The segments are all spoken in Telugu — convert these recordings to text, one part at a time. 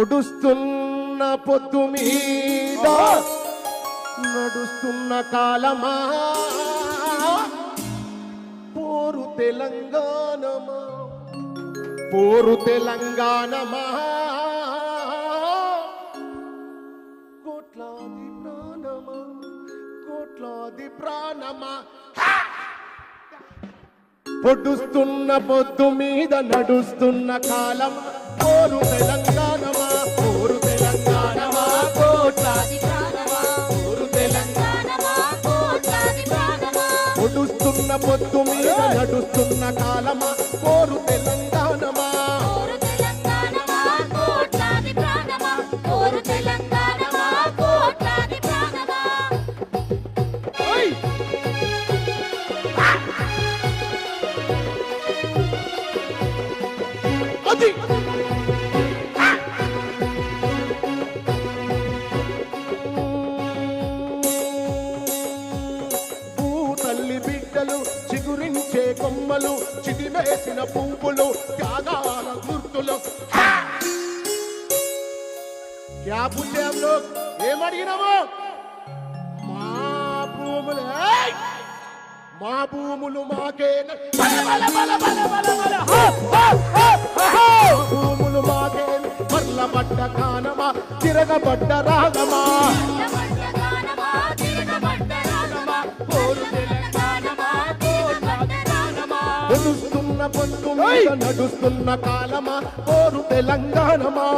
పొడుస్తున్న పొద్దు మీద నడుస్తున్న కాలమా? పోరు తెలంగాణమా? పోరు తెలంగాణమా? కోట్లాది ప్రాణమా? కోట్లాది ప్రాణమా? పొడుస్తున్న పొద్దు మీద నడుస్తున్న కాలం పోరు తెలంగాణమా? పొడుస్తున్న పొద్దు మీద నడుస్తున్న కాలమా? కోరు తెలంగాణమా? కోట్లాది వేసిన పువ్వులు త్యాగాల గుర్తులు. క్యా పుల్యాంలో ఏమడిగినాము మా భూములు మా భూములు మాకే భూములు మాకే మర్ల కానమా తిరగబడ్డ రాగమా? మీద నడుస్తున్న కాలమా? కోరు తెలంగాణమా?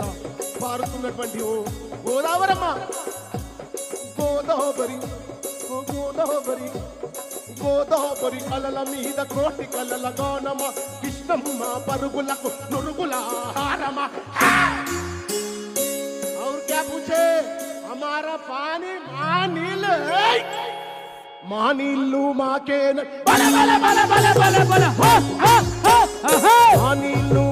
అలా పారుతున్నటువంటి ఓ గోదావరమ్మ గోదావరి ఓ గోదావరి గోదావరి అలల మీద కోటి కలల గానమ కృష్ణమ్మ పరుగులకు నురుగుల హారమ और क्या पूछे हमारा पानी మా నీళ్ళు ఏయ్! మా నీళ్ళు మాకే బల బల బల బల బల బల హో! హో! హో! హో!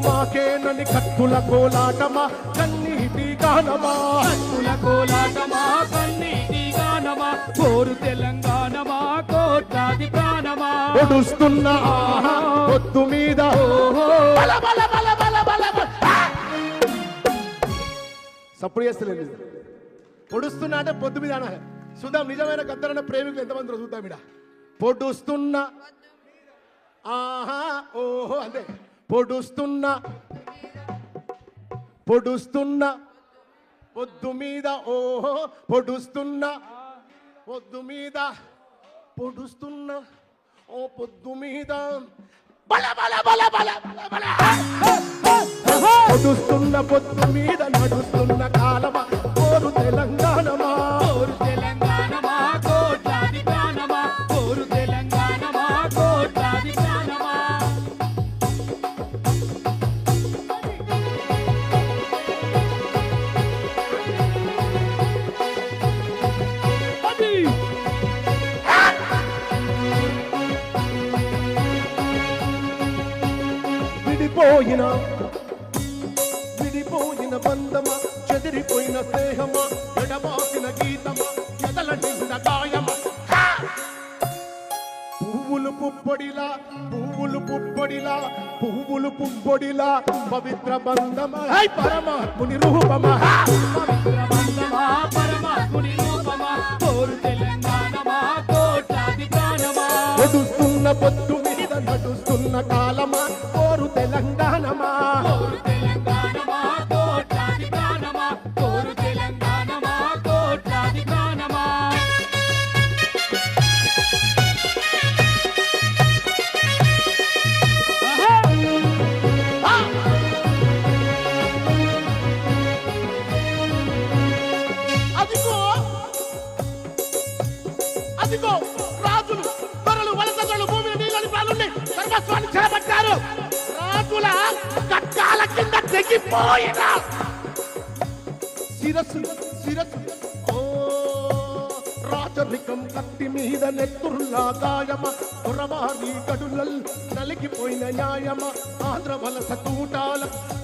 మా నీళ్ళు మాకేనని కత్తుల కోలాటమా కన్నీటి గానమా? కత్తుల కోలాటమా కన్నీటి గానమా? కోరు తెలంగాణమా కోట్లాది ప్రాణమా? పొడుస్తున్న ఆహా పొద్దు మీద ఓహో బల బల బల బల బల బల. ఆ! సప్పుడు చేస్తలేదు. పొడుస్తున్నా అంటే పొద్దు మీద చూద్దాం నిజమైన గద్దరన్న ప్రేమికులు ఎంతమంది చూద్దాం ఇడ పొడుస్తున్న ఆహా ఓహో అంతే. పొడుస్తున్న పొడుస్తున్న పొద్దు మీద ఓహో పొడుస్తున్న పొద్దు మీద పొడుస్తున్న ఓ పొద్దు మీద. బల బల బల బల బల బల. పొడుస్తున్న పొద్దు మీద నడుస్తున్న విడిపోయిన విడిపోయిన బంధమా చెదిరిపోయిన స్నేహమా ఎడబాసిన గీతమా ఎదల నింద గాయమా? పువ్వులు పుప్పొడిలా పువ్వులు పుప్పొడిలా పువ్వులు పుప్పొడిలా పవిత్ర బంధమా? హై పరమాత్ముని రూపమా? హా! ప్రబంధమా పరమాత్ముని రూపమా? కోరు తెలంగాణమా కోట్లాది ప్రాణమా నడుస్తున్న పొద్దు హా! అదిగో! రాజులు దొరలు వలసగలు భూమి నీళ్ళని ప్రాణుల్ని సర్వస్వాన్ని చేపట్టారు. రాజుల కట్టాల కింద తెగిపోయిన. శిరస్సు శిరస్సు. ఓ రాజరికం కత్తి మీద నెత్తుర్లా గాయమ. పురవారి గడులల్ నలిగిపోయిన న్యాయమ. ఆంధ్ర వలస తూటాల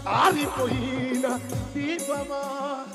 ఆరిపోయిన దీపమా.